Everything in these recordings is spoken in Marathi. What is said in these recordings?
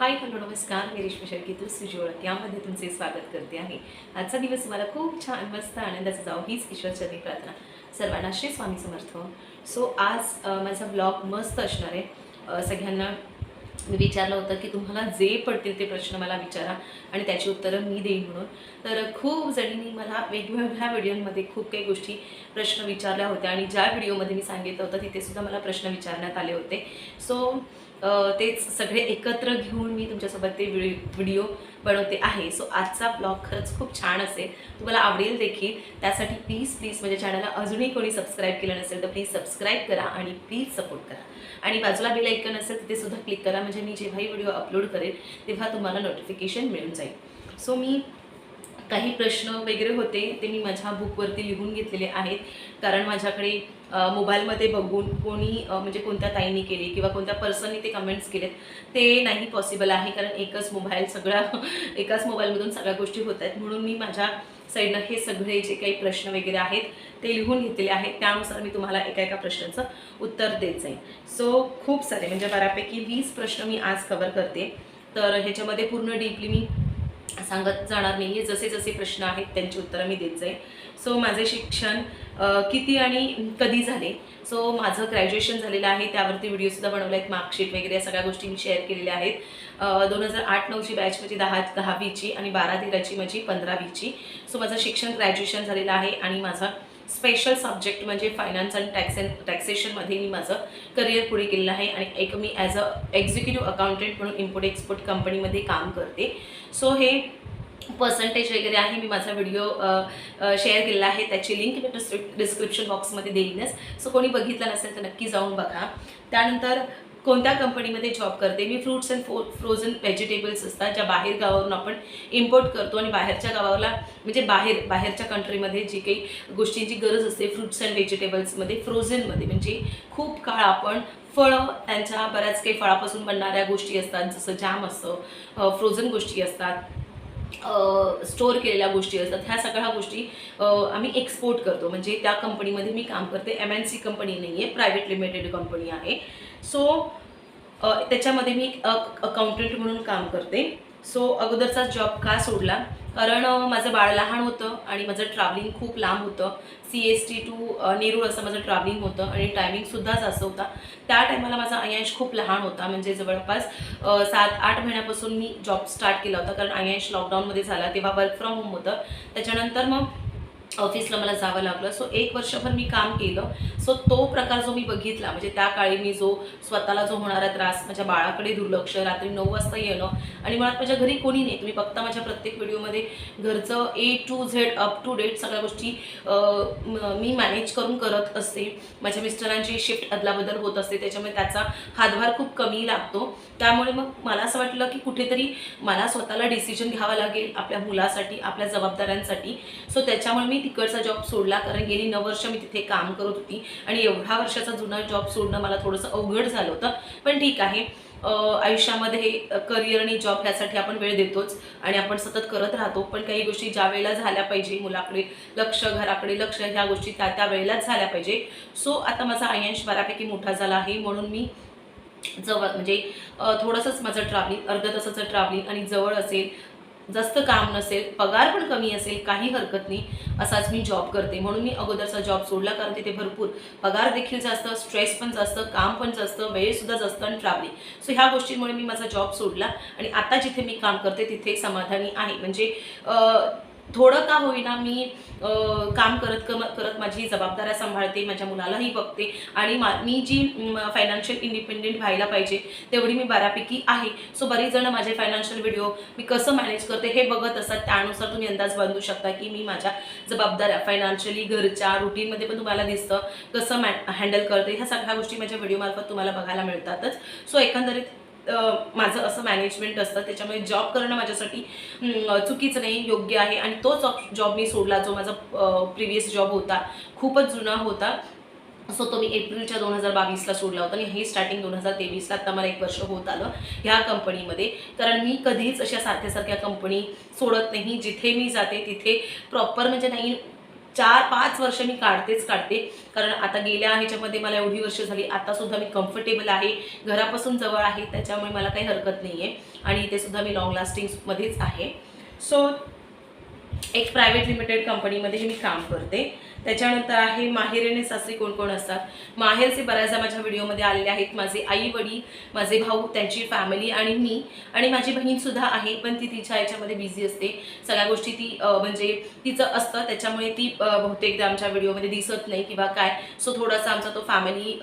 हाय हॅलो नमस्कार. मी रेश्मी शर्कीतूर सुजोळ यामध्ये तुमचे स्वागत करते आहे. आजचा दिवस तुम्हाला खूप छान मस्त आनंदाचा जाऊ हीच ईश्वरचरणी प्रार्थना. सर्वांना श्री स्वामी समर्थ. सो आज माझा ब्लॉग मस्त असणार आहे. सगळ्यांना मी विचारलं होतं की तुम्हाला जे पडतील ते प्रश्न मला विचारा आणि त्याची उत्तरं मी देईन म्हणून. तर खूप जणींनी मला वेगवेगळ्या व्हिडिओमध्ये खूप काही गोष्टी प्रश्न विचारल्या होत्या आणि ज्या व्हिडिओमध्ये मी सांगितलं होतं तिथे सुद्धा मला प्रश्न विचारण्यात आले होते. सो तेच सगळे एकत्र घेऊन मी तुमच्यासोबत ते व्हिडिओ व्हिडिओ बनवते आहे. सो आजचा ब्लॉग खरंच खूप छान असेल. तुम्हाला आवडेल देखील. त्यासाठी प्लीज प्लीज माझ्या चॅनलला अजूनही कोणी सबस्क्राईब केलं नसेल तर प्लीज सबस्क्राईब करा आणि प्लीज सपोर्ट करा. आणि बाजूला बेल ऐकन असेल तिथे सुद्धा क्लिक करा. म्हणजे मी जेव्हाही व्हिडिओ अपलोड करेल तेव्हा तुम्हाला नोटिफिकेशन मिळून जाईल. सो मी काही प्रश्न वगैरे होते ते मी माझ्या बुकवरती लिहून घेतलेले आहेत. कारण माझ्याकडे मोबाईलमध्ये बघून कोणी म्हणजे कोणत्या ताईंनी केले किंवा कोणत्या पर्सननी ते कमेंट्स केलेत ते नाही पॉसिबल आहे. कारण एकच मोबाईल सगळ्या एकाच मोबाईलमधून सगळ्या गोष्टी होत आहेत. म्हणून मी माझ्या साईडनं हे सगळे जे काही प्रश्न वगैरे आहेत ते लिहून घेतलेले आहेत. त्यानुसार मी तुम्हाला एका एका प्रश्नाचं उत्तर देत जाईन. सो खूप सारे म्हणजे बऱ्यापैकी वीस प्रश्न मी आज कवर करते. तर ह्याच्यामध्ये पूर्ण डीपली मी सांगत जाणार नाही. आहे जसे जसे प्रश्न आहेत त्यांची उत्तरं मी देत जाईल सो माझे शिक्षण किती आणि कधी झाले? सो माझं ग्रॅज्युएशन झालेलं आहे. त्यावरती व्हिडिओसुद्धा बनवले आहेत मार्कशीट वगैरे या सगळ्या गोष्टी मी शेअर केलेल्या आहेत. दोन हजार आठ नऊची बॅच माझी दहा दहावीची आणि बारा तेराची माझी पंधरावीची. सो माझं शिक्षण ग्रॅज्युएशन झालेलं आहे आणि माझा स्पेशल सब्जेक्ट म्हणजे फायनान्स आणि टॅक्स टॅक्सेशनमध्ये मी माझं करिअर पुढे केलेलं आहे आणि एक मी ॲज अ एक्झिक्युटिव्ह अकाउंटंट म्हणून इम्पोर्ट एक्सपोर्ट कंपनीमध्ये काम करते. सो हे पर्सेंटेज वगैरे आहे मी माझा व्हिडिओ शेअर केलेला आहे त्याची लिंक मी डिस्क्रिप्शन बॉक्समध्ये देईनच. सो कोणी बघितलं नसेल तर नक्की जाऊन बघा. त्यानंतर कोणत्या कंपनीमध्ये जॉब करते? मी फ्रूट्स अँड फो फ्रोझन व्हेजिटेबल्स असतात ज्या बाहेर गावावरून आपण इम्पोर्ट करतो आणि बाहेरच्या गावाला म्हणजे बाहेर बाहेरच्या कंट्रीमध्ये जी काही गोष्टींची गरज असते फ्रूट्स अँड व्हेजिटेबल्समध्ये फ्रोझनमध्ये म्हणजे खूप काळ आपण फळं त्यांच्या बऱ्याच काही फळापासून बनणाऱ्या गोष्टी असतात जसं जाम असतं फ्रोझन गोष्टी असतात. स्टोअर केलेल्या गोष्टी असतात. ह्या सगळ्या गोष्टी आम्ही एक्सपोर्ट करतो. म्हणजे त्या कंपनीमध्ये मी काम करते. एम एन सी कंपनी नाही आहे प्रायव्हेट लिमिटेड कंपनी आहे सो त्याच्यामध्ये मी अकाउंटंट म्हणून काम करते. सो अगोदरचा जॉब का सोडला? कारण माझं बाळ लहान होतं आणि माझं ट्रॅव्हलिंग खूप लांब होतं. C S T to Nerul असं माझं ट्रॅव्हलिंग होतं आणि टायमिंगसुद्धा जास्त होता. त्या टायमाला माझा अयांश खूप लहान होता. म्हणजे जवळपास सात आठ महिन्यापासून मी जॉब स्टार्ट केला होता. कारण अयांश लॉकडाऊनमध्ये झाला तेव्हा वर्क फ्रॉम होम होतं. त्याच्यानंतर मग ऑफिसला मला जावं लागलं. सो एक वर्षभर मी काम केलं. सो तो प्रकार जो मी बघितला म्हणजे त्या काळी मी जो स्वतःला जो होणारा त्रास माझ्या बाळाकडे दुर्लक्ष रात्री नऊ वाजता येणं आणि मुळात माझ्या घरी कोणी नाही. तुम्ही बघता माझ्या प्रत्येक व्हिडिओमध्ये घरचं A to Z up to date सगळ्या गोष्टी मी मॅनेज करून करत असते. माझ्या मिस्टरांची शिफ्ट अदलाबदल होत असते. त्याच्यामुळे त्याचा हातभार खूप कमी लागतो. त्यामुळे मग मला असं वाटलं की कुठेतरी मला स्वतःला डिसिजन घ्यावा लागेल आपल्या मुलासाठी आपल्या जबाबदाऱ्यांसाठी. सो त्याच्यामुळे मी मी तिकडचा जॉब सोडला कारण गेली नऊ वर्ष मी तिथे काम करत होती आणि एवढा वर्षाचा जुना जॉब सोडणं मला थोडंसं अवघड झालं होतं. पण ठीक आहे. आयुष्यामध्ये करिअर आणि जॉब ह्यासाठी आपण वेळ देतोच आणि आपण सतत करत राहतो. पण काही गोष्टी ज्या वेळेला झाल्या पाहिजे मुलाकडे लक्ष घराकडे लक्ष ह्या गोष्टी त्या त्या वेळेलाच झाल्या पाहिजे. सो आता माझा आयांश बऱ्यापैकी मोठा झाला आहे. म्हणून मी जवळ म्हणजे थोडंसंच माझं ट्रॅव्हलिंग अर्ध्या तासाचं ट्रॅव्हलिंग आणि जवळ असेल जास्त काम नसेल पगार पण कमी असेल काही हरकत नाही असाच मी जॉब करते. म्हणून मी अगोदरचा जॉब सोडला कारण तिथे भरपूर पगार देखील जास्त स्ट्रेस पण जास्त काम पण जास्त वेळसुद्धा जास्त आणि ट्रॅव्हलिंग सो ह्या गोष्टींमुळे मी माझा जॉब सोडला आणि आता जिथे मी काम करते तिथे समाधानी आहे. म्हणजे थोडं का होईना मी काम करत कम करत माझी जबाबदाऱ्या सांभाळते माझ्या मुलालाही बघते आणि मा मी जी फायनान्शियल इंडिपेंडेंट व्हायला पाहिजे तेवढी मी बऱ्यापैकी आहे. सो बरेच जण माझे फायनान्शियल व्हिडिओ मी कसं मॅनेज करते हे बघत असतात. त्यानुसार तुम्ही अंदाज बांधू शकता की मी माझ्या जबाबदाऱ्या फायनान्शियली घरच्या रुटीनमध्ये पण तुम्हाला दिसतं कसं मॅ हँडल करते. ह्या सगळ्या गोष्टी माझ्या व्हिडिओमार्फत तुम्हाला बघायला मिळतातच. सो एकंदरीत माझं असं मॅनेजमेंट असतं त्याच्यामुळे जॉब करणं माझ्यासाठी चुकीचं नाही योग्य आहे. आणि तोच जॉब मी सोडला जो माझा प्रिव्हियस जॉब होता. खूपच जुना होता. सो तो मी एप्रिलच्या दोन हजार बावीसला सोडला होता आणि हे स्टार्टिंग दोन हजार तेवीसला आता मला एक वर्ष होत आलं ह्या कंपनीमध्ये कारण मी कधीच अशा सारख्या सारख्या कंपनी सोडत नाही. जिथे मी जाते तिथे प्रॉपर म्हणजे नाही चार पाच वर्ष मी काढतेच काढते. कारण आता गेल्या ह्याच्यामध्ये मला एवढी वर्ष झाली. आता सुद्धा मी कम्फर्टेबल आहे. घरापासून जवळ आहे. त्याच्यामुळे मला काही हरकत नाही आहे आणि ते सुद्धा मी लॉंग लास्टिंगमध्येच आहे. सो एक प्रायव्हेट लिमिटेड कंपनीमध्ये मी काम करते. त्याच्यानंतर आहे माहेर आणि सासरी कोण कोण असतात? माहेरचे बऱ्याचदा माझ्या व्हिडिओमध्ये आलेले आहेत. माझे आई वडील माझे भाऊ त्यांची फॅमिली आणि मी आणि माझी बहीणसुद्धा आहे पण ती तिच्या याच्यामध्ये बिझी असते. सगळ्या गोष्टी ती म्हणजे तिचं असतं. त्याच्यामुळे ती बहुतेकदा आमच्या व्हिडिओमध्ये दिसत नाही किंवा काय. सो थोडासा आमचा तो फॅमिली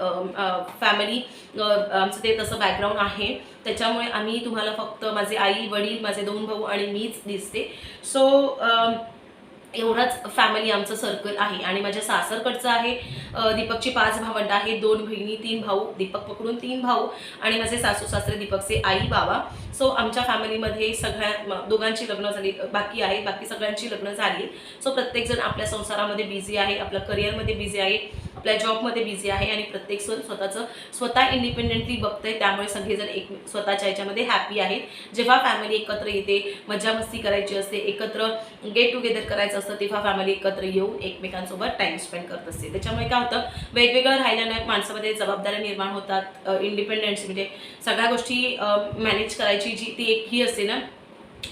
फॅमिली आमचं ते तसं बॅकग्राऊंड आहे. त्याच्यामुळे आम्ही तुम्हाला फक्त माझे आई वडील माझे दोन भाऊ आणि मीच दिसते. सो एवढाच फॅमिली आमचं सर्कल आहे. आणि माझ्या सासरकडचं आहे दीपकची पाच भावंड आहे दोन बहिणी तीन भाऊ दीपक पकडून तीन भाऊ आणि माझे सासू सासरे दीपकचे आई बाबा. सो आमच्या फॅमिलीमध्ये सगळ्या दोघांची लग्न झाली बाकी आहे बाकी सगळ्यांची लग्न झाली. सो प्रत्येकजण आपल्या संसारामध्ये बिझी आहे आपल्या करिअरमध्ये बिझी आहे आपल्या जॉबमध्ये बिझी आहे आणि प्रत्येक जण स्वतःचं स्वतः इंडिपेंडेंटली बघतंय त्यामुळे सगळेजण एक स्वतःच्या याच्यामध्ये हॅपी आहेत. जेव्हा फॅमिली एकत्र येते मजा मस्ती करायची असते एकत्र गेट टुगेदर करायचं असतं तेव्हा फॅमिली एकत्र येऊन एकमेकांसोबत टाइम स्पेंड करत असते. त्याच्यामुळे काय होतं वेगवेगळं राहिल्याने माणसामध्ये जबाबदाऱ्या निर्माण होतात इंडिपेंडन्स म्हणजे सगळ्या गोष्टी मॅनेज करायची जी ती एक ही असते ना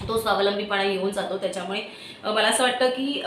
तो स्वावलंबीपणा येऊन जातो. त्याच्यामुळे मला असं वाटतं की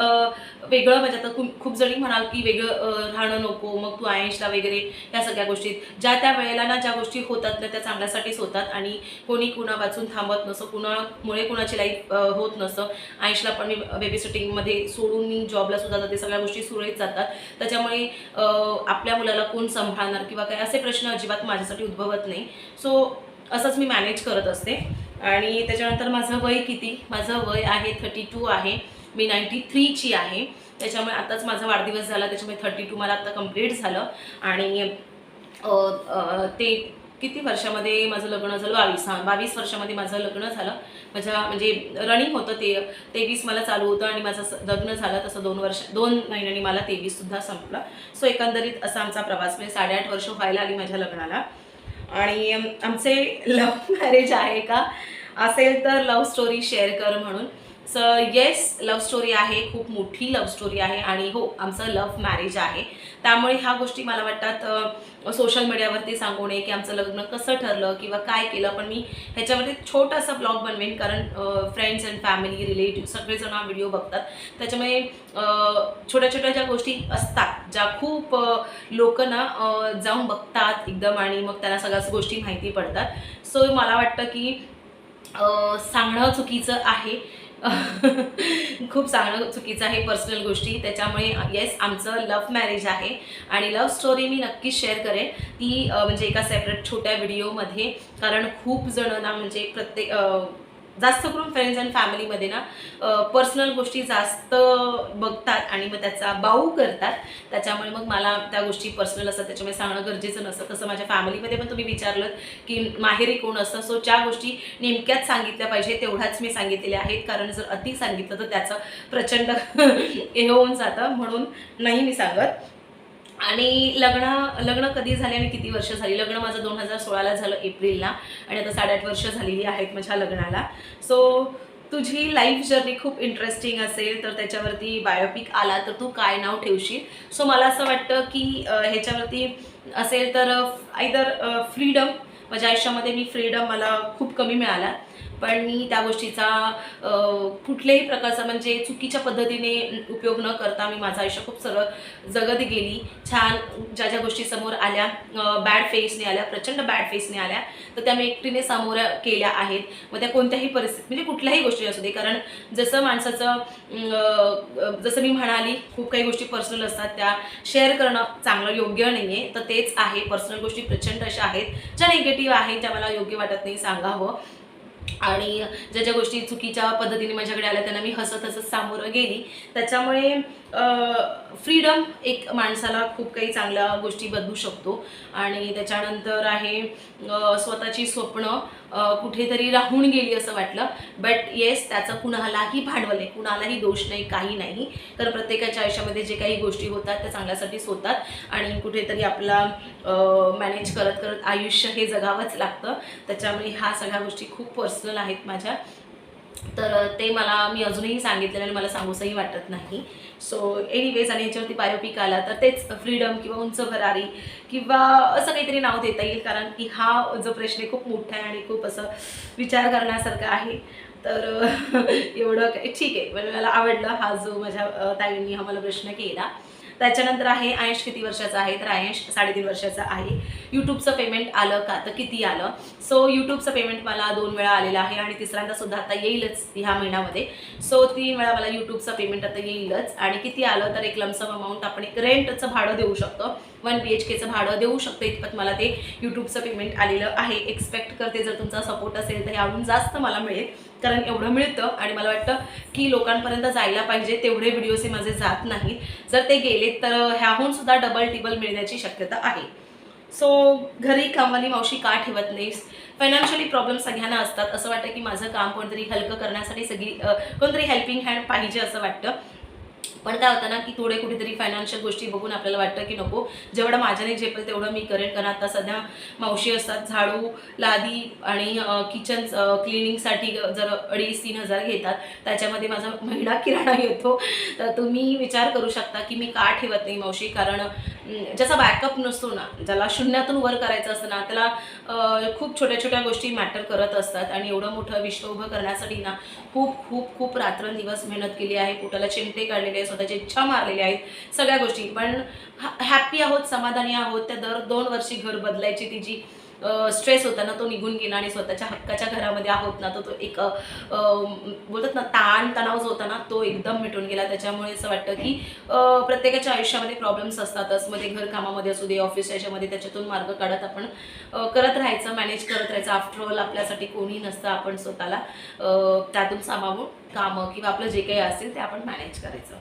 वेगळं म्हणजे आता खूप खूप जणी म्हणाल की वेगळं राहणं नको मग तू आयशला वगैरे या सगळ्या गोष्टीत ज्या त्या वेळेला ना ज्या गोष्टी होतात ना त्या चांगल्यासाठीच होतात आणि कोणी कुणा वाचून थांबत नसतं कुणामुळे कुणाची लाईफ होत नसतं आयशला पण मी बेबी सिटिंगमध्ये सोडून मी जॉबला सुद्धा जाते सगळ्या गोष्टी सुरळीत जातात. त्याच्यामुळे आपल्या मुलाला कोण सांभाळणार किंवा काय असे प्रश्न अजिबात माझ्यासाठी उद्भवत नाही. सो असंच मी मॅनेज करत असते. आणि त्याच्यानंतर माझं वय किती? माझं वय आहे थर्टी टू आहे. मी नाईन्टी थ्रीची आहे. त्याच्यामुळे आताच माझा वाढदिवस झाला त्याच्यामुळे थर्टी टू मला आत्ता कंप्लीट झालं. आणि ते किती वर्षामध्ये माझं लग्न झालं? बावीस. हां बावीस वर्षामध्ये माझं लग्न झालं. माझ्या म्हणजे रनिंग होतं ते. तेवीस मला चालू होतं आणि माझं लग्न झालं. तसं दोन वर्ष दोन महिन्यांनी मला तेवीससुद्धा संपलं. सो एकंदरीत असा आमचा प्रवास म्हणजे साडेआठ वर्ष व्हायला आली माझ्या लग्नाला. आणि आमचे लव्ह मॅरेज आहे का? असेल तर लव्ह स्टोरी शेअर कर म्हणून. सो येस लव्ह स्टोरी आहे खूप मोठी लव्ह स्टोरी आहे आणि हो आमचं लव्ह मॅरेज आहे. त्यामुळे ह्या गोष्टी मला वाटतात सोशल मीडियावरती सांगून की आमचं लग्न कसं ठरलं किंवा काय केलं पण मी ह्याच्यामध्ये छोटासा ब्लॉग बनवेन कारण फ्रेंड्स अँड फॅमिली रिलेटिव्ह सगळेजण हा व्हिडिओ बघतात. त्याच्यामुळे छोट्या छोट्या ज्या गोष्टी असतात ज्या खूप लोक ना जाऊन बघतात एकदम आणि मग त्यांना सगळ्याच गोष्टी माहिती पडतात. सो मला वाटतं की सांगणं चुकीचं आहे. खूप सांगणं चुकीचं आहे पर्सनल गोष्टी. त्याच्यामुळे येस आमचं लव्ह मॅरेज आहे. आणि लव्ह स्टोरी मी नक्कीच शेअर करेन. ती म्हणजे एका सेपरेट छोट्या व्हिडिओमध्ये कारण खूप जण ना म्हणजे प्रत्येक जास्त करून फ्रेंड्स अँड फॅमिलीमध्ये ना पर्सनल गोष्टी जास्त बघतात आणि मग त्याचा बाऊ करतात. त्याच्यामुळे मग मला त्या गोष्टी पर्सनल असतात. त्याच्यामुळे सांगणं गरजेचं नसतं. तसं माझ्या फॅमिलीमध्ये पण तुम्ही विचारलं की माहेरी कोण असतं. सो ज्या गोष्टी नेमक्याच सांगितल्या पाहिजे तेवढ्याच मी सांगितलेल्या आहेत. कारण जर अति सांगितलं तर त्याचं प्रचंड हे होऊन जातं. म्हणून नाही मी सांगत. आणि लग्न लग्न कधी झाले आणि किती वर्ष झाली? लग्न माझं दोन हजार सोळाला झालं एप्रिलला आणि आता साडेआठ वर्ष झालेली आहेत माझ्या लग्नाला. सो तुझी लाईफ जर्नी खूप इंटरेस्टिंग असेल तर त्याच्यावरती बायोपिक आला तर तू काय नाव ठेवशील? सो मला असं वाटतं की ह्याच्यावरती असेल तर आयदर फ्रीडम माझ्या आयुष्यामध्ये मी फ्रीडम मला खूप कमी मिळाला. पण मी त्या गोष्टीचा कुठल्याही प्रकारचा म्हणजे चुकीच्या पद्धतीने उपयोग न करता मी माझं आयुष्य खूप सरळ जगत गेली. छान ज्या ज्या गोष्टी समोर आल्या बॅड फेसने आल्या प्रचंड बॅड फेसने आल्या तर त्या मी एकटीने समोर केल्या आहेत. मग त्या कोणत्याही परिस्थिती म्हणजे कुठल्याही गोष्टी असू दे कारण जसं माणसाचं जसं मी म्हणाली खूप काही गोष्टी पर्सनल असतात त्या शेअर करणं चांगलं योग्य नाही आहे तर तेच आहे. पर्सनल गोष्टी प्रचंड अशा आहेत ज्या निगेटिव्ह आहेत त्या मला योग्य वाटत नाही सांगावं. आणि ज्या ज्या गोष्टी चुकीच्या पद्धतीने माझ्याकडे आल्या त्यांना मी हसत हसत सामोरं गेली. त्याच्यामुळे फ्रीडम एक माणसाला खूप काही चांगल्या गोष्टी बदलू शकतो. आणि त्याच्यानंतर आहे स्वतःची स्वप्न कुठेतरी राहून गेली असं वाटलं. बट येस त्याचं कुणालाही भांडवल आहे कुणालाही दोष नाही काही नाही. तर प्रत्येकाच्या आयुष्यामध्ये जे काही गोष्टी होतात त्या चांगल्यासाठीच होतात. आणि कुठेतरी आपला मॅनेज करत करत आयुष्य हे जगावंच लागतं. त्याच्यामुळे ह्या सगळ्या गोष्टी खूप पर्सनल आहेत माझ्या. तर ते मला मी अजूनही सांगितलेलं आणि मला सांगूसही वाटत नाही. सो एनिवेज आणि याच्यावरती बायोपिक आला तर तेच फ्रीडम किंवा उंच भरारी किंवा असं काहीतरी नाव देता येईल. कारण की हा जो प्रश्न आहे खूप मोठा आहे आणि खूप असं विचार करण्यासारखा आहे. तर एवढं काही ठीक आहे. म्हणजे मला आवडलं हा जो माझ्या ताईंनी हा मला प्रश्न केला. त्याच्यानंतर आहे आयश किती वर्षाचा आहे? तर आयश साडेतीन वर्षाचा आहे. यूट्यूबचं पेमेंट आलं का? तर किती आलं? सो यूट्यूबचं पेमेंट मला दोन वेळा आलेलं आहे आणि तिसऱ्यांदा सुद्धा आता येईलच ह्या महिन्यामध्ये. सो तीन वेळा मला यूट्यूबचं पेमेंट आता येईलच. आणि किती आलं तर एक लमसम अमाऊंट आपण एक रेंटचं भाडं देऊ शकतो. वन बी एच केचं भाडं देऊ शकतो. इतपत मला ते यूट्यूबचं पेमेंट आलेलं आहे. एक्सपेक्ट करते जर तुमचा सपोर्ट असेल तर यावरून जास्त मला मिळेल. कारण एवढं मिळतं आणि मला वाटतं की लोकांपर्यंत जायला पाहिजे तेवढे व्हिडिओज हे माझे जात नाहीत. जर ते गेले तर ह्याहून सुद्धा डबल टिबल मिळण्याची शक्यता आहे. सो घरी कामवाली मावशी का ठेवत नाहीस? फायनान्शियली प्रॉब्लेम सगळ्यांना असतात. असं वाटतं की माझं काम कोणतरी हलकं करण्यासाठी सगळी कोणतरी हेल्पिंग हँड पाहिजे असं वाटतं. पण काय होतं ना की थोडे कुठेतरी फायनान्शियल गोष्टी बघून आपल्याला वाटतं की नको जेवढं माझ्याने झेपेल तेवढं मी करेन. कारण आता सध्या मावशी असतात झाडू लादी आणि किचन क्लिनिंगसाठी जर अडीच तीन हजार घेतात त्याच्यामध्ये माझा महिना किराणा येतो. तर तुम्ही विचार करू शकता की मी का ठेवत नाही मावशी? कारण ज्याचा बॅकअप नसतो ना ज्याला शून्यातून वर करायचं असतं ना त्याला खूप छोट्या छोट्या गोष्टी मॅटर करत असतात. आणि एवढं मोठं विश्व उभं करण्यासाठी ना खूप खूप खूप रात्रंदिवस मेहनत केली आहे. पोटाला चिमटे काढलेले आहे स्वतःची इच्छा मारलेली आहेत सगळ्या गोष्टी. पण हॅपी आहोत समाधानी आहोत त्या दर दोन वर्षी घर बदलायची ती जी स्ट्रेस होता ना तो निघून गेला आणि स्वतःच्या हक्काच्या घरामध्ये आहोत ना तो तो एक बोलतात ना ताण तणाव जो होता ना तो एकदम मिटून गेला. त्याच्यामुळे असं वाटतं की प्रत्येकाच्या आयुष्यामध्ये प्रॉब्लेम्स असतातच मध्ये घरकामामध्ये असू दे ऑफिस याच्यामध्ये त्याच्यातून मार्ग काढत आपण करत राहायचं मॅनेज करत राहायचं. आफ्टर ऑल आपल्यासाठी कोणी नसतं आपण स्वतःला त्यातून सामावून कामं किंवा आपलं जे काही असेल ते आपण मॅनेज करायचं.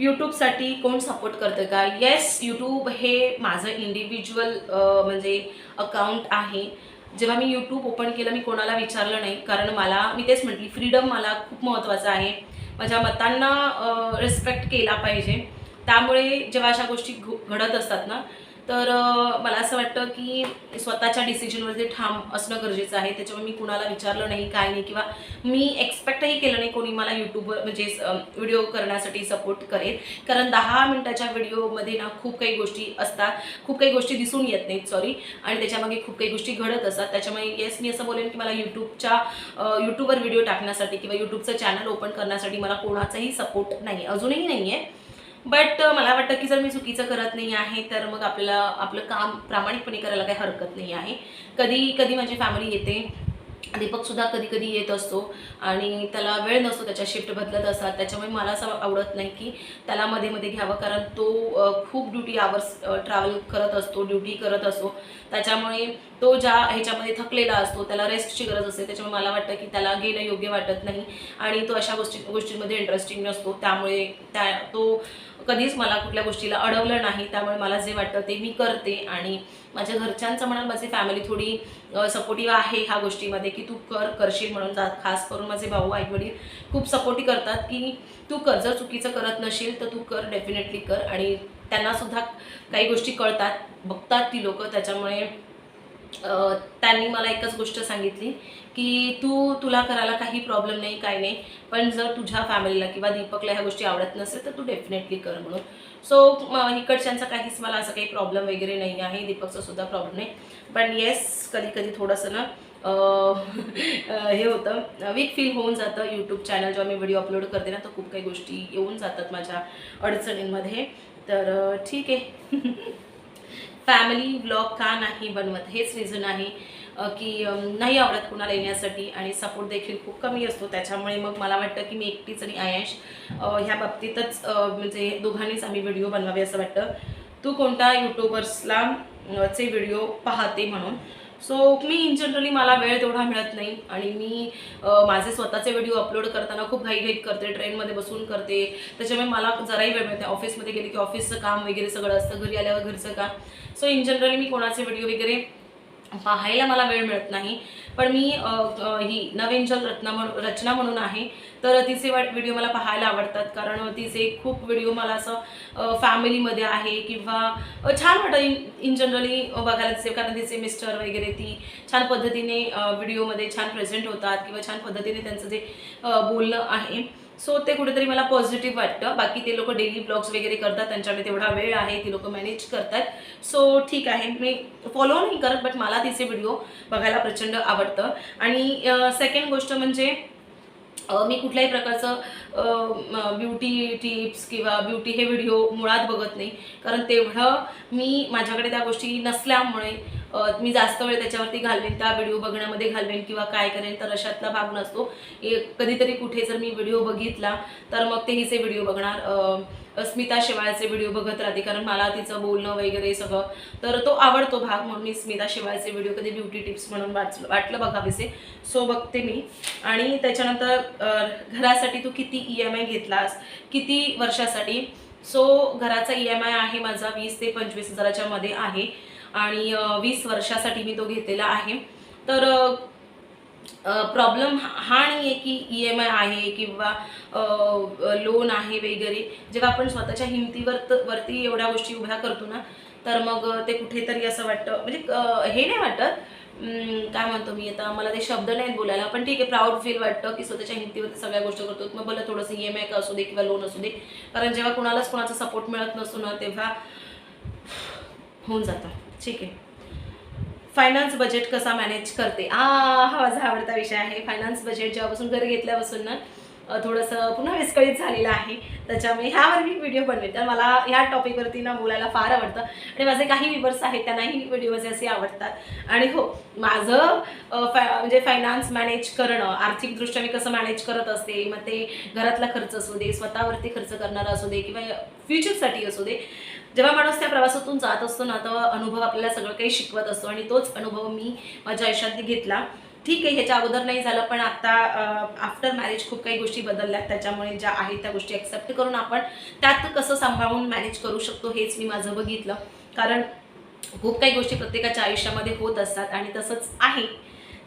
यूट्यूबसाठी कोण सपोर्ट करतं का? येस यूट्यूब हे माझं इंडिव्हिज्युअल म्हणजे अकाउंट आहे. जेव्हा मी यूट्यूब ओपन केलं मी कोणाला विचारलं नाही. कारण मला मी तेच म्हटली फ्रीडम मला खूप महत्त्वाचं आहे. माझ्या मतांना रिस्पेक्ट केला पाहिजे. त्यामुळे जेव्हा अशा गोष्टी घ- घडत असतात ना तर मला असं वाटतं की स्वतःच्या डिसिजनवरती ठाम असणं गरजेचं आहे. त्याच्यामुळे मी कुणाला विचारलं नाही काय नाही किंवा मी एक्सपेक्टही केलं नाही कोणी मला यूट्यूबवर म्हणजे व्हिडिओ करण्यासाठी सपोर्ट करेल. कारण दहा मिनटाच्या व्हिडिओमध्ये ना खूप काही गोष्टी असतात. खूप काही गोष्टी दिसून येत नाहीत सॉरी आणि त्याच्यामागे खूप काही गोष्टी घडत असतात. त्याच्यामुळे येस मी असं बोलेन की मला यूट्यूबच्या यूट्यूबवर व्हिडिओ टाकण्यासाठी किंवा यूट्यूबचं चॅनल ओपन करण्यासाठी मला कोणाचाही सपोर्ट नाही. अजूनही नाही आहे बट मला वाटतं की जर मी चुकीचं करत नाही आहे तर मग आपल्याला आपलं काम प्रामाणिकपणे करायला काही हरकत नाही आहे. कधी कधी माझी फॅमिली येते दीपक सुद्धा कधी कधी येत असतो आणि त्याला वेळ नसतो त्याच्या शिफ्ट बदलत असतात त्याच्यामुळे मला असं आवडत नाही की त्याला मध्ये मध्ये घ्यावं कारण तो खूप ड्युटी आवर्स ट्रॅव्हल करत असतो ड्युटी करत असतो. त्याच्यामुळे तो ज्या ह्याच्यामध्ये थकलेला असतो त्याला रेस्टची गरज असते. त्याच्यामुळे मला वाटतं की त्याला घेणं योग्य वाटत नाही. आणि तो अशा गोष्टी गोष्टींमध्ये इंटरेस्टिंग नसतो. त्यामुळे त्या तो कधीच मला कुठल्या गोष्टीला अडवलं नाही त्यामुळे मला जे वाटतं ते मी करते. आणि माझ्या घरच्यांचं म्हणाल माझी फॅमिली थोडी सपोर्टिव्ह आहे ह्या गोष्टीमध्ये की तू कर करशील म्हणून जा. खास करून माझे भाऊ आई वडील खूप सपोर्टिव्ह करतात की तू कर. जर चुकीचं करत नशील तर तू कर डेफिनेटली कर. आणि त्यांनासुद्धा काही गोष्टी कळतात बघतात ती लोकं. त्याच्यामुळे त्यांनी मला एकच गोष्ट सांगितली की तू तुला करायला काही प्रॉब्लेम नाही काही नाही. पण जर तुझ्या फॅमिलीला किंवा दीपकला ह्या गोष्टी आवडत नसेल तर तू डेफिनेटली कर म्हणून. सो इकडच्यांचा काहीच मला असं काही प्रॉब्लेम वगैरे नाही आहे. दीपकचा सुद्धा प्रॉब्लेम नाही. पण येस कधी कधी थोडंसं ना हे होतं. वीक फील होऊन जातं यूट्यूब चॅनल जेव्हा मी व्हिडिओ अपलोड करते ना तर खूप काही गोष्टी येऊन जातात माझ्या अडचणींमध्ये. तर ठीक आहे. फॅमिली ब्लॉग का नाही बनवत? हेच रिझन आहे. की नाही आवडत कुणाला येण्यासाठी आणि सपोर्ट देखील खूप कमी असतो. त्याच्यामुळे मग मला वाटतं की मी एकटीच आणि आयश ह्या बाबतीतच म्हणजे दोघांनीच आम्ही व्हिडिओ बनवावे असं वाटतं. तू कोणता यूट्यूबर्सला चे व्हिडिओ पाहते म्हणून? सो मी इन जनरली मला वेळ तेवढा मिळत नाही आणि मी माझे स्वतःचे व्हिडिओ अपलोड करताना खूप घाईघाईत करते ट्रेनमध्ये बसून करते. त्याच्यामुळे मला जराही वेळ मिळते ऑफिसमध्ये गेले की ऑफिसचं काम वगैरे सगळं असतं घरी आल्यावर घरचं काम. सो इन जनरली मी कोणाचे व्हिडिओ वगैरे पाहायला मला वेळ मिळत नाही. पण मी अ, अ, ही नवेंजल रत्ना म्हणून रचना म्हणून आहे तर तिचे व्हिडिओ मला पाहायला आवडतात. कारण तिचे खूप व्हिडिओ मला असं फॅमिलीमध्ये आहे किंवा छान वाटतं. इन इन जनरली बघायला दिसेल. कारण तिचे मिस्टर वगैरे ती छान पद्धतीने व्हिडिओमध्ये छान प्रेझेंट होतात किंवा छान पद्धतीने त्यांचं जे बोलणं आहे. सो ते कुठेतरी मला पॉझिटिव्ह वाटतं. बाकी ते लोक डेली ब्लॉग्स वगैरे करतात त्यांच्याकडे तेवढा वेळ आहे ती लोक मॅनेज करतात. सो ठीक आहे. मी फॉलो नाही करत बट मला तिचे व्हिडिओ बघायला प्रचंड आवडतं. आणि सेकंड गोष्ट म्हणजे मी कुठल्याही प्रकारचं ब्युटी टिप्स किंवा ब्युटी हे व्हिडिओ मुळात बघत नाही. कारण तेवढं मी माझ्याकडे त्या गोष्टी नसल्यामुळे मी जास्त वेळ त्याच्यावरती घालवेन त्या व्हिडिओ बघण्यामध्ये घालवेन किंवा काय करेन तर अशातला भाग नसतो. कधीतरी कुठे जर मी व्हिडिओ बघितला तर मग ते हिचे व्हिडिओ बघणार स्मिता शेवाळचे व्हिडिओ बघत राहते कारण मला तिचं बोलणं वगैरे सगळं. तर तो आवडतो भाग म्हणून मी स्मिता शेवाळचे व्हिडिओ कधी ब्युटी टिप्स म्हणून वाचलं वाटलं बघावेसे. सो बघते मी. आणि त्याच्यानंतर घरासाठी तू किती ई एम आय घेतलास? किती वर्षासाठी? सो घराचा ई एम आय आहे माझा वीस ते पंचवीस हजाराच्या मध्ये आहे. आणि वीस वर्षासाठी मी तो घेतलेला आहे. तर प्रॉब्लेम हा नाही आहे की ई एम आय आहे किंवा लोन आहे वगैरे. जेव्हा आपण स्वतःच्या हिमतीवर वरती एवढ्या गोष्टी उभ्या करतो ना तर मग ते कुठेतरी असं वाटतं. म्हणजे हे नाही वाटत. काय म्हणतो मी आता मला ते शब्द नाहीत बोलायला पण ठीक आहे प्राऊड फील वाटतं की स्वतःच्या हिमतीवर सगळ्या गोष्टी करतो. मग मला थोडंसं ई एम आय का असू दे किंवा लोन असू दे. कारण जेव्हा कोणालाच कोणाचा सपोर्ट मिळत नसतो ना तेव्हा होऊन जातं. ठीक आहे. फायनान्स बजेट कसा मॅनेज करते? आ हा माझा आवडता विषय आहे. फायनान्स बजेट जेव्हापासून घर घेतल्यापासून ना थोडंसं पुन्हा विस्कळीत झालेलं आहे. त्याच्यामुळे ह्यावर मी व्हिडिओ बनवेल तर मला ह्या टॉपिकवरती ना बोलायला फार आवडतं. आणि माझे काही व्हिवर्स आहेत त्यांनाही व्हिडिओ माझे असे आवडतात. आणि हो माझं फाय फा म्हणजे फायनान्स मॅनेज करणं आर्थिकदृष्ट्या मी कसं मॅनेज करत असते मग ते घरातला खर्च असू दे स्वतःवरती खर्च करणारा असू दे किंवा फ्युचरसाठी असू दे जेव्हा माणूस त्या प्रवासातून जात असतो ना तेव्हा अनुभव आपल्याला सगळं काही शिकवत असतो आणि तोच अनुभव मी माझ्या आयुष्यात घेतला. ठीक आहे ह्याच्या अगोदर नाही झालं पण आता आफ्टर मॅरेज खूप काही गोष्टी बदलल्यात. त्याच्यामुळे ज्या आहेत त्या गोष्टी ॲक्सेप्ट करून आपण त्यात कसं सांभाळून मॅनेज करू शकतो हेच मी माझं बघितलं. कारण खूप काही गोष्टी प्रत्येकाच्या आयुष्यामध्ये होत असतात आणि तसंच आहे.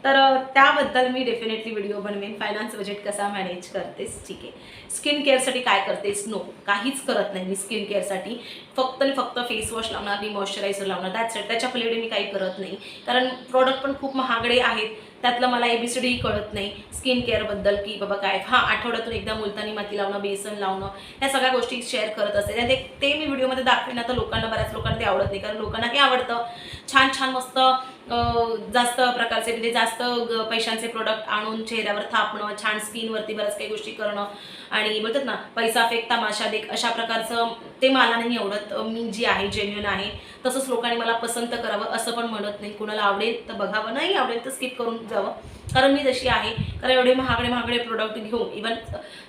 तर त्याबद्दल मी डेफिनेटली व्हिडिओ बनवेन. फायनान्स बजेट कसा मॅनेज करतेस? ठीक आहे. स्किन केअरसाठी काय करतेस? नो काहीच करत नाही मी स्किन केअरसाठी फक्त आणि फक्त फेस वॉश लावणार मी मॉइश्चरायझर लावणार. दॅट्स इट त्याच्या पलीकडे मी काही करत नाही. कारण प्रोडक्ट पण खूप महागडे आहेत. त्यातलं मला एबीसीडी कळत नाही. स्किन केअरबद्दल की बाबा काय? हां आठवड्यातून एकदा मुलतानी माती लावणं बेसन लावणं ह्या सगळ्या गोष्टी शेअर करत असते. आणि ते ते मी व्हिडिओमध्ये दाखवेन. आता लोकांना बऱ्याच लोकांना ते आवडत नाही. कारण लोकांना ते आवडतं. छान छान मस्त जास्त प्रकारचे म्हणजे जास्त पैशांचे प्रोडक्ट आणून चेहऱ्यावर थापणं छान स्किनवरती बऱ्याच काही गोष्टी करणं आणि बोलतात ना पैसा फेक तमाशा देख अशा प्रकारचं ते मला नाही आवडत. मी जी आहे जेन्युन आहे तसंच लोकांनी मला पसंत करावं असं पण म्हणत नाही. कुणाला आवडेल तर बघावं नाही आवडेल तर स्किप करून जावं. कारण मी जशी आहे कारण एवढे महागडे महागडे प्रोडक्ट घेऊन इवन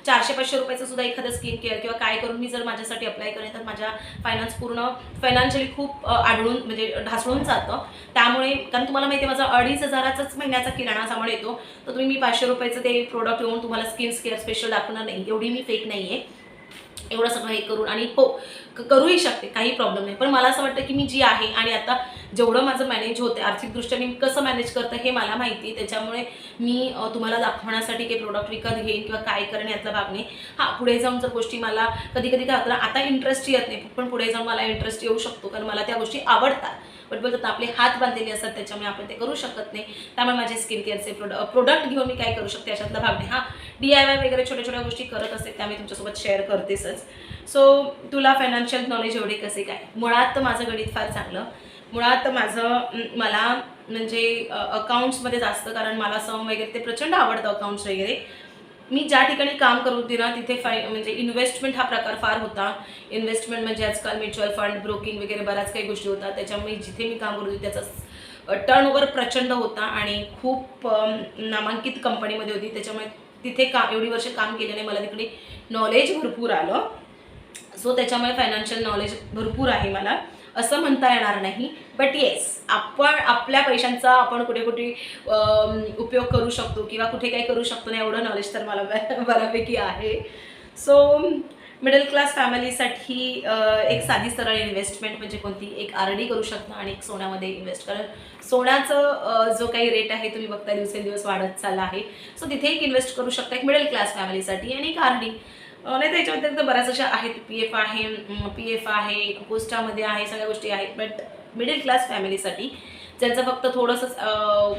चारशे पाचशे रुपयाचं सुद्धा एखादं स्किन केअर किंवा काय करून मी जर माझ्यासाठी अप्लाय करेन तर माझ्या फायनान्स पूर्ण फायनान्शियली खूप आढळून म्हणजे ढासळून जातं. त्यामुळे कारण तुम्हाला माहिती आहे माझा अडीच हजाराचाच महिन्याचा किराणा सामान येतो तर तुम्ही मी पाचशे रुपयाचं ते प्रोडक्ट घेऊन तुम्हाला स्किन केअर स्पेशल दाखवणार नाही. एवढी मी फेक नाही आहे एवढं सगळं हे करून आणि हो क- करूही शकते काही प्रॉब्लेम नाही. पण मला असं वाटतं की मी जी आहे आणि आता जेवढं माझं मॅनेज होतं आर्थिकदृष्ट्या मी कसं मॅनेज करतं हे मला माहिती त्याच्यामुळे मी तुम्हाला दाखवण्यासाठी काही प्रोडक्ट विकत घेईन किंवा काय करेन यातला भाग नाही. हां पुढे जाऊन जर गोष्टी मला कधी कधी काय होतं आता इंटरेस्ट येत नाही पण पुढे जाऊन मला इंटरेस्ट येऊ शकतो कारण मला त्या गोष्टी आवडतात. बट बोलतात आपले हात बांधलेले असतात त्याच्यामुळे आपण ते करू शकत नाही. त्यामुळे माझे स्किन केअरचे प्रोडक्ट प्रोडक्ट घेऊन मी काय करू शकते याच्यातला भाग नाही. हां डी आय वाय वगैरे छोट्या छोट्या गोष्टी करत असते त्या मी तुमच्यासोबत शेअर करतेसच. सो तुला फायनान्शियल नॉलेज एवढे कसे काय? मुळात तर माझं गणित फार चांगलं. मुळात माझं मला म्हणजे अकाउंट्समध्ये जास्त कारण मला सम वगैरे ते प्रचंड आवडतं अकाउंट्स वगैरे. मी ज्या ठिकाणी काम करत होती ना तिथे फाय म्हणजे इन्व्हेस्टमेंट हा प्रकार फार होता. इन्व्हेस्टमेंट म्हणजे आजकाल म्युच्युअल फंड ब्रोकिंग वगैरे बऱ्याच काही गोष्टी होतात. त्याच्यामुळे जिथे मी काम करत होती त्याचा टर्न प्रचंड होता आणि खूप नामांकित कंपनीमध्ये होती. त्याच्यामुळे तिथे का एवढी वर्ष काम केल्याने मला तिकडे नॉलेज भरपूर आलं. सो त्याच्यामुळे फायनान्शियल नॉलेज भरपूर आहे मला. असं म्हणता येणार नाही. बट येस आपण आपल्या पैशांचा आपण कुठे कुठे उपयोग करू शकतो किंवा कुठे काही करू शकतो ना एवढं नॉलेज तर मला ब- बऱ्यापैकी आहे. सो मिडल क्लास फॅमिलीसाठी एक साधी सरळ इन्व्हेस्टमेंट म्हणजे कोणती? एक आर डी करू शकता आणि एक सोन्यामध्ये इन्व्हेस्ट कारण. सोन्याचं जो काही रेट आहे तुम्ही बघता दिवसेंदिवस वाढत चालला आहे. सो तिथे एक इन्व्हेस्ट करू शकता एक मिडल क्लास फॅमिलीसाठी आणि एक आर डी नाही तर याच्या व्यतिरिक्त बऱ्याच अशा आहेत. पी एफ आहे पी एफ आहे पोस्टामध्ये आहे सगळ्या गोष्टी आहेत. बट मिडल क्लास फॅमिलीसाठी ज्यांचं फक्त थोडंसंच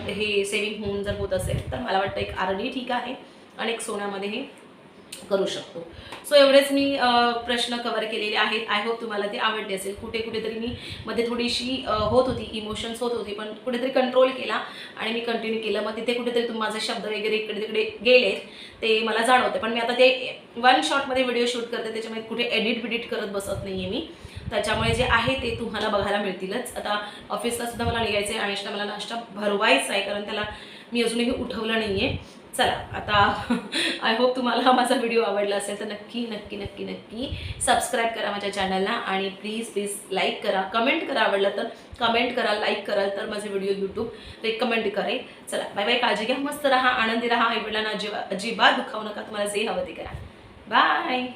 हे सेविंग होऊन जर होत असेल तर मला वाटतं एक आर डी ठीक आहे. आणि एक सोन्यामध्ये हे करू शकतो. सो एवढेच मी प्रश्न कवर केलेले आहेत. आय होप तुम्हाला ते आवडले असेल. कुठे कुठेतरी मी मध्ये थोडीशी होत होती इमोशन्स होत होती पण कुठेतरी कंट्रोल केला आणि मी कंटिन्यू केलं. मग तिथे कुठेतरी तुम माझे शब्द वगैरे इकडे तिकडे गेलेत. ते मला जाणवते. पण मी आता ते वन शॉटमध्ये व्हिडिओ शूट करते. त्याच्यामुळे कुठे एडिट बिडिट करत बसत नाही आहे मी. त्याच्यामुळे जे आहे ते तुम्हाला बघायला मिळतीलच. आता ऑफिसला सुद्धा मला निघायचं आहे आणि मला नाश्ता भरवायचा आहे कारण त्याला मी अजूनही उठवलं नाही आहे चला आता आय होप तुम्हाला हा माझा व्हिडिओ आवडला असेल तर नक्की नक्की नक्की नक्की सबस्क्राईब करा माझ्या चॅनलला आणि प्लीज प्लीज लाईक करा. कमेंट करा आवडलं तर कमेंट करा लाईक कराल तर माझे व्हिडिओ यूट्यूब रेकमेंड करेल. चला बाय बाय काळजी घ्या मस्त राहा आनंदी राहा. आई वडिलांना अजिबात दुखावू नका. तुम्हाला जे हवं ते करा. बाय